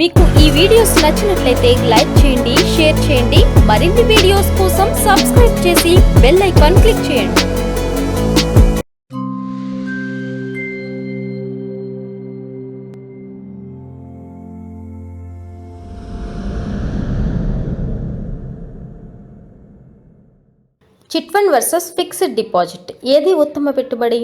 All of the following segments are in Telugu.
మీకు ఈ వీడియోస్ నచ్చినట్లయితే లైక్ చేయండి షేర్ చేయండి. మరిన్ని వీడియోస్ కోసం సబ్స్క్రైబ్ చేసి బెల్ ఐకాన్ క్లిక్ చేయండి. Chit fund versus fixed deposit. ఏది ఉత్తమ పెట్టుబడి?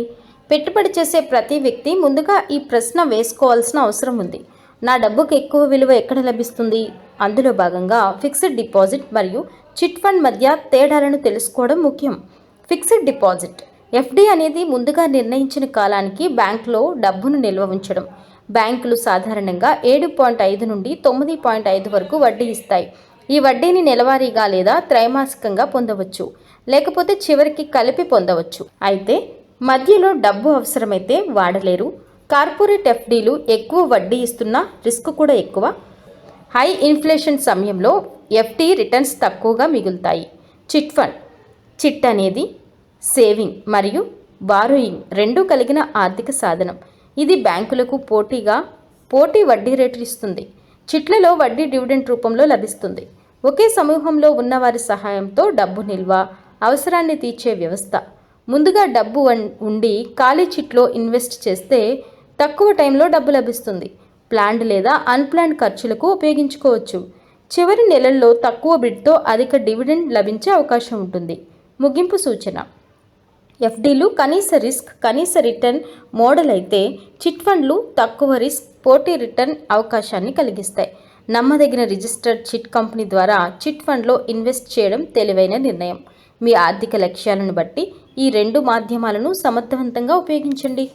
పెట్టుబడి చేసే ప్రతి వ్యక్తి ముందుగా ఈ ప్రశ్న వేసుకోవాల్సిన అవసరం ఉంది. నా డబ్బుకు ఎక్కువ విలువ ఎక్కడ లభిస్తుంది? అందులో భాగంగా ఫిక్స్డ్ డిపాజిట్ మరియు చిట్ ఫండ్ మధ్య తేడాలను తెలుసుకోవడం ముఖ్యం. ఫిక్స్డ్ డిపాజిట్ ఎఫ్డి అనేది ముందుగా నిర్ణయించిన కాలానికి బ్యాంకులో డబ్బును నిల్వ ఉంచడం. బ్యాంకులు సాధారణంగా ఏడు పాయింట్ ఐదు నుండి తొమ్మిది పాయింట్ ఐదు వరకు వడ్డీ ఇస్తాయి. ఈ వడ్డీని నెలవారీగా లేదా త్రైమాసికంగా పొందవచ్చు లేకపోతే చివరికి కలిపి పొందవచ్చు. అయితే మధ్యలో డబ్బు అవసరమైతే వాడలేరు. కార్పొరేట్ ఎఫ్డీలు ఎక్కువ వడ్డీ ఇస్తున్న రిస్క్ కూడా ఎక్కువ. హై ఇన్ఫ్లేషన్ సమయంలో ఎఫ్డీ రిటర్న్స్ తక్కువగా మిగులుతాయి. చిట్ ఫండ్ చిట్ అనేది సేవింగ్ మరియు బారోయింగ్ రెండూ కలిగిన ఆర్థిక సాధనం. ఇది బ్యాంకులకు పోటీగా పోటీ వడ్డీ రేట్లు ఇస్తుంది. చిట్లలో వడ్డీ డివిడెంట్ రూపంలో లభిస్తుంది. ఒకే సమూహంలో ఉన్నవారి సహాయంతో డబ్బు నిల్వ అవసరాన్ని తీర్చే వ్యవస్థ. ముందుగా డబ్బు ఉండి ఖాళీ చిట్లో ఇన్వెస్ట్ చేస్తే తక్కువ టైంలో డబ్బు లభిస్తుంది. ప్లాన్డ్ లేదా అన్ప్లాన్డ్ ఖర్చులకు ఉపయోగించుకోవచ్చు. చివరి నెలల్లో తక్కువ బిడ్తో అధిక డివిడెండ్ లభించే అవకాశం ఉంటుంది. ముగింపు సూచన. ఎఫ్డీలు కనీస రిస్క్ కనీస రిటర్న్ మోడల్ అయితే చిట్ ఫండ్లు తక్కువ రిస్క్ పోటీ రిటర్న్ అవకాశాన్ని కలిగిస్తాయి. నమ్మదగిన రిజిస్టర్డ్ చిట్ కంపెనీ ద్వారా చిట్ ఫండ్లో ఇన్వెస్ట్ చేయడం తెలివైన నిర్ణయం. మీ ఆర్థిక లక్ష్యాలను బట్టి ఈ రెండు మాధ్యమాలను సమర్థవంతంగా ఉపయోగించండి.